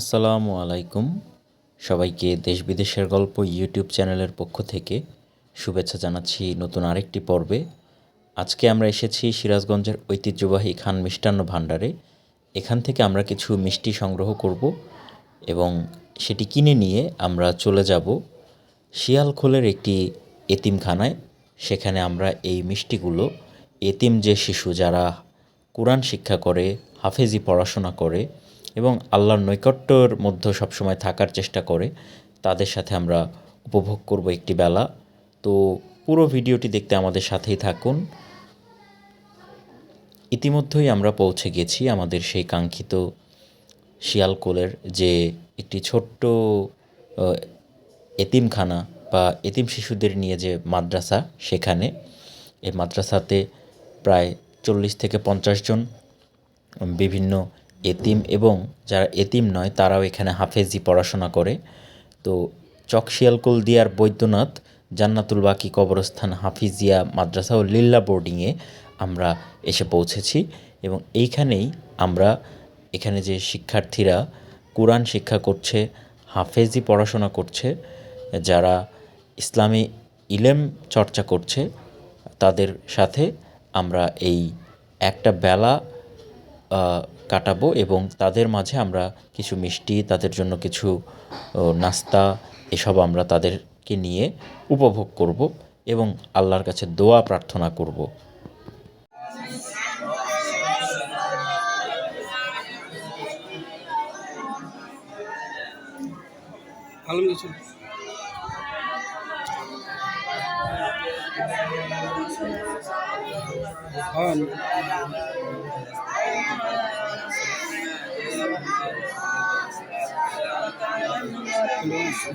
আসসালামু আলাইকুম। সবাইকে দেশ বিদেশের গল্প ইউটিউব চ্যানেলের পক্ষ থেকে শুভেচ্ছা জানাচ্ছি নতুন আরেকটি পর্বে। আজকে আমরা এসেছি সিরাজগঞ্জের ঐতিহ্যবাহী খান মিষ্টান্ন ভাণ্ডারে। এখান থেকে আমরা কিছু মিষ্টি সংগ্রহ করব এবং সেটি কিনে নিয়ে আমরা চলে যাব শিয়ালখোলের একটি এতিমখানায়। সেখানে আমরা এই মিষ্টিগুলো, এতিম যে শিশু যারা কোরআন শিক্ষা করে, হাফেজি পড়াশোনা করে এবং আল্লাহর নৈকট্যর মধ্যে সবসময় থাকার চেষ্টা করে, তাদের সাথে আমরা উপভোগ করব একটি বেলা। তো পুরো ভিডিওটি দেখতে আমাদের সাথেই থাকুন। ইতিমধ্যেই আমরা পৌঁছে গেছি আমাদের সেই কাঙ্ক্ষিত শিয়ালকোলের যে একটি ছোট্ট এতিমখানা বা এতিম শিশুদের নিয়ে যে মাদ্রাসা, সেখানে। এই মাদ্রাসাতে প্রায় চল্লিশ থেকে পঞ্চাশ জন বিভিন্ন এতিম এবং যারা এতিম নয়, তারাও এখানে হাফেজি পড়াশোনা করে। তো চকশিয়ালকুল দিয়ার বৈদ্যনাথ, জান্নাতুল বাকি কবরস্থান হাফিজিয়া মাদ্রাসা ও লিল্লা বোর্ডিংয়ে আমরা এসে পৌঁছেছি এবং এইখানেই আমরা এখানে যে শিক্ষার্থীরা কোরআন শিক্ষা করছে, হাফেজি পড়াশোনা করছে, যারা ইসলামী ইলেম চর্চা করছে, তাদের সাথে আমরা এই একটা বেলা কাটাবো এবং তাদের মাঝে আমরা কিছু মিষ্টি, তাদের জন্য কিছু নাস্তা, এসব আমরা তাদেরকে নিয়ে উপভোগ করব এবং আল্লাহর কাছে দোয়া প্রার্থনা করব।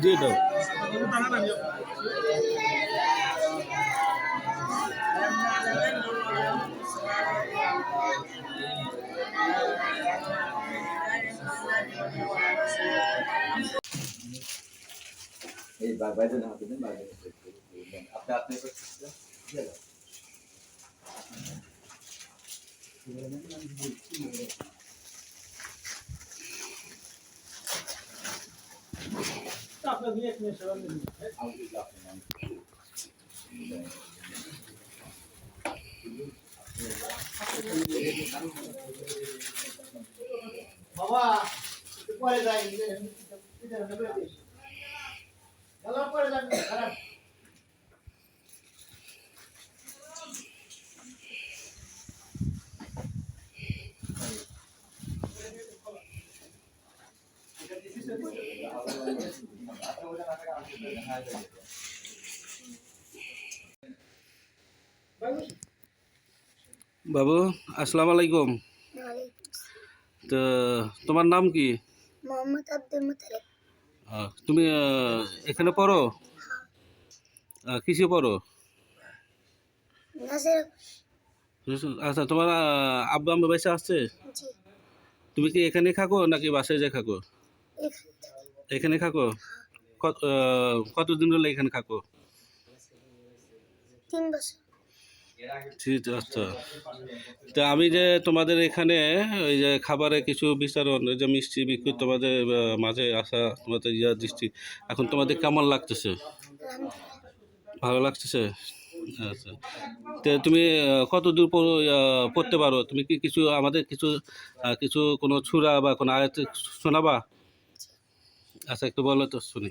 দিয়ে দাও এই বা- বাইরে না হাতে দেন বাইরে দেন। আপনি আপনি করতেছেন দিয়ে দাও। আমি দিলাম আপনি নাম। বাবা একটু পরে যাই বাবু আসসালামু আলাইকুম তো তোমার নাম কি? মোহাম্মদ আব্দুল মুতালিব। তুমি এখানে পড়ো? কিসে পড়ো? আচ্ছা তোমার আব্বা আম্মা বেঁচে আসছে তুমি কি এখানে থাকো নাকি বাসায় যে থাকো? এখানে থেকে। কতদিন হলে এখানে থাকো? তিন বছর। ঠিক আচ্ছা তা আমি যে তোমাদের এখানে ওই যে খাবারে কিছু বিতরণ ওই যে মিষ্টি বিক্রি তোমাদের মাঝে আসা তোমাদের ইয়া দৃষ্টি এখন তোমাদের কেমন লাগতেছে? ভালো লাগতেছে? আচ্ছা। তো তুমি কত দূর পড়- পড়তে পারো? তুমি কি কিছু আমাদের কিছু কিছু কোনো ছুরা বা কোনো আয়াত শোনাবা? আচ্ছা একটু বলো তো শুনি।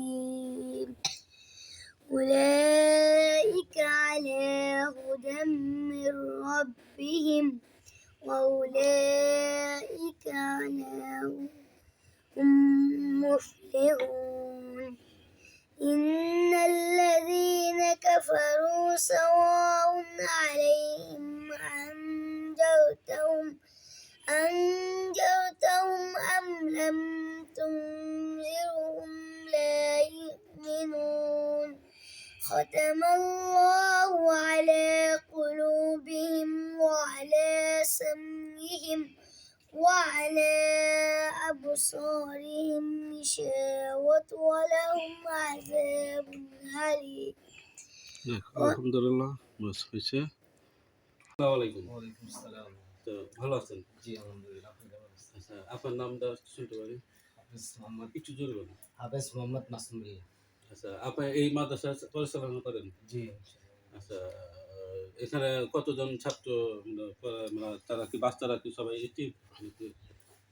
أولئك على هدى من ربهم وأولئك على هم مفلحون. إن الذين كفروا سواء عليهم أنذرتهم أنذرتهم ختم الله على قلوبهم وعلى سمعهم وعلى أبصارهم غشاوة ولهم عذاب أليم যাক, আলহামদুলিল্লাহ বাস হয়েছে আসসালামু আলাইকুম ওয়ালাইকুম আসসালাম তো ভালো আছেন জি আলহামদুলিল্লাহ আপনি কেমন আছেন আচ্ছা আপনার নামটা শুনতে পারি হাফেজ মোহাম্মদ একটু জোরে বলুন হাফেজ মোহাম্মদ মাসুমুল্লাহ আচ্ছা আপনি এই মাদ্রাসা পরিচালনা করেন? জি। আচ্ছা এখানে কতজন ছাত্র মানে তারা কি বাচ্চারা কি সবাই এটি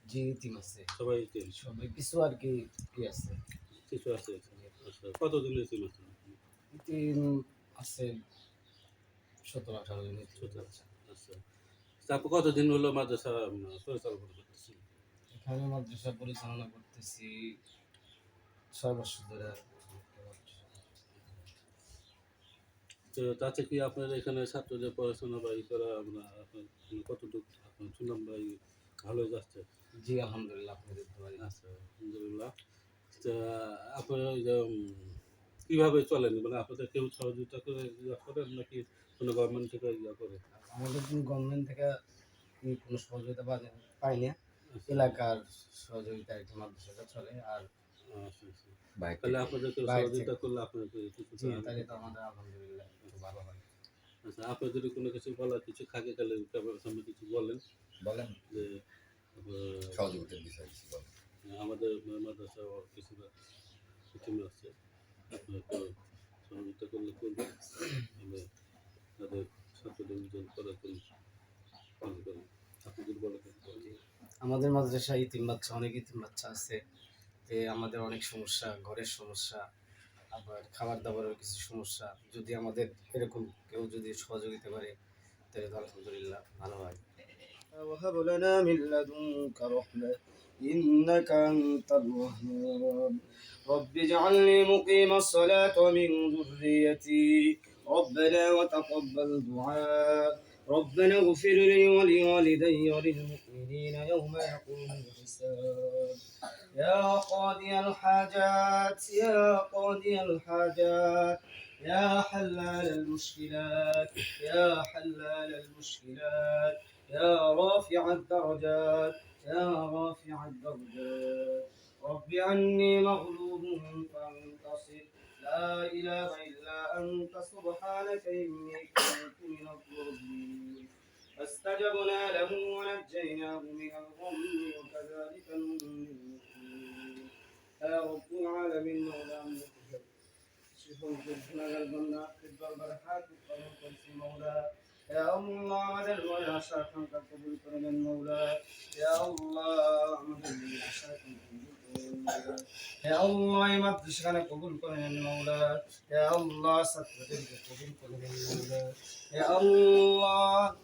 জি ইতিম আছে। সবাই এটি সবাই কিছু আর কি কি আছে? কিছু আছে আচ্ছা। কতজন এটিম আছে? ইতিম আছে সতেরো আঠারো জন ইতিম সতেরো। আচ্ছা। তারপর কতদিন হলো মাদ্রাসা উম, পরিচালনা করতেছেন? এখানে মাদ্রাসা পরিচালনা করতেছি ছয় বছর ধরে। তো তাতে কি আপনার এখানে ছাত্রদের পড়াশোনা বা ই করা আমরা আপনার কতটুকু আপনার সুনাম বা ভালো যাচ্ছে? জি আলহামদুলিল্লাহ আপনাদের আচ্ছা আলহামদুলিল্লাহ। তো আপনার কীভাবে চলেন? মানে আপনাদের কেউ সহযোগিতা করে ইয়া করেন নাকি কোনো গভর্নমেন্ট থেকে ইয়া করে? আমাদের গভর্নমেন্ট থেকে কোনো সহযোগিতা পাই- না আচ্ছা, এলাকার সহযোগিতা একটি মাদ্রাসাটা চলে। আর তাহলে আপনাদের কেউ বাইরে সহযোগিতা করলে আপনাদের তাহলে তো আমাদের আলহামদুলিল্লাহ ভালো হয়। আচ্ছা আপনার যদি কোনো কিছু বলার কিছু থাকে তাহলে ক্যামেরার সামনে কিছু বলেন। বলেন। যে আহ, সহযোগিতার বিষয় কিছু বলেন। আমাদের মাদ্রাসা কিছু কিছু আছে। আপনার সহযোগিতা করলে করবে আমরা তাদের ছাত্রদের উজ্জ্বল করার জন্য আপনি যদি বলেন। আমাদের মাদ্রাসায় ইতিম বাচ্চা অনেক ইতিম বাচ্চা আছে। তে আমাদের অনেক সমস্যা ঘরের সমস্যা আবার খাবার দাবারের কিছু সমস্যা যদি আমাদের এরকম কেউ যদি সহযোগিতা করে তাহলে তো আলহামদুলিল্লাহ ভালো হয় وهب لنا من لدنك رحمة إنك أنت الوهاب رب اجعلني مقيم الصلاة ومن ذريتي ربنا وتقبل دعاء ربنا اغفر لي ولوالدي وللمؤمنين يوم يقوم الحساب. يا قاضي الحاجات يا قاضي الحاجات يا حلال المشكلات يا حلال المشكلات يا رافع الدرجات يا رافع الدرجات. رب عني مغلوب فانتصر. لا إله إلا أنت سبحانك إني فاستجبنا له ونجيناه من الغم وكذلك المؤمنين يا رب العالمين مولانا يا الله يا الولا شاكم تقبل كرم المولى. يا الله مدى الولا شاكم يا الله ما تشغل قبول كرم المولى. يا الله سكرت قبول كرم المولى. يا الله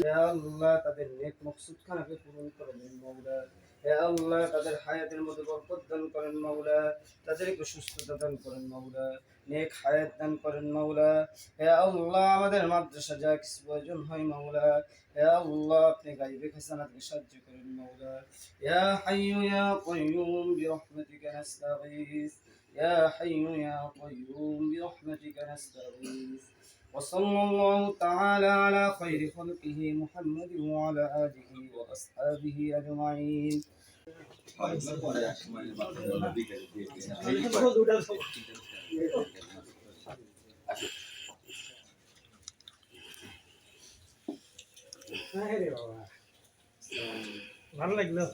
আল্লাহ, তাদের নেক মকসুদ খানাকে পূরণ করে দেন মৌলা হে আল্লাহ, তাদের হায়াতের মধ্যে বরকত দান করেন মাওলা। তাদেরকে সুস্থতা দান করেন মাওলা। নেক হায়াত দান করেন মাওলা। হে আল্লাহ, আমাদের মাদ্রাসা যা কিছু প্রয়োজন হয় মাওলা। হে আল্লাহ, আপনি গাইবে খাসানাকে সাহায্য করেন মাওলা। ইয়া হাইয়ু ইয়া কাইয়ুম বিরহমাতিকা নাস্তাগীস। ইয়া হাইয়ু ইয়া কাইয়ুম বিরহমাতিকা নাস্তাগীস। وصلى الله تعالى على خير خلقه محمد وعلى آله وأصحابه أجمعين ভালো লাগলো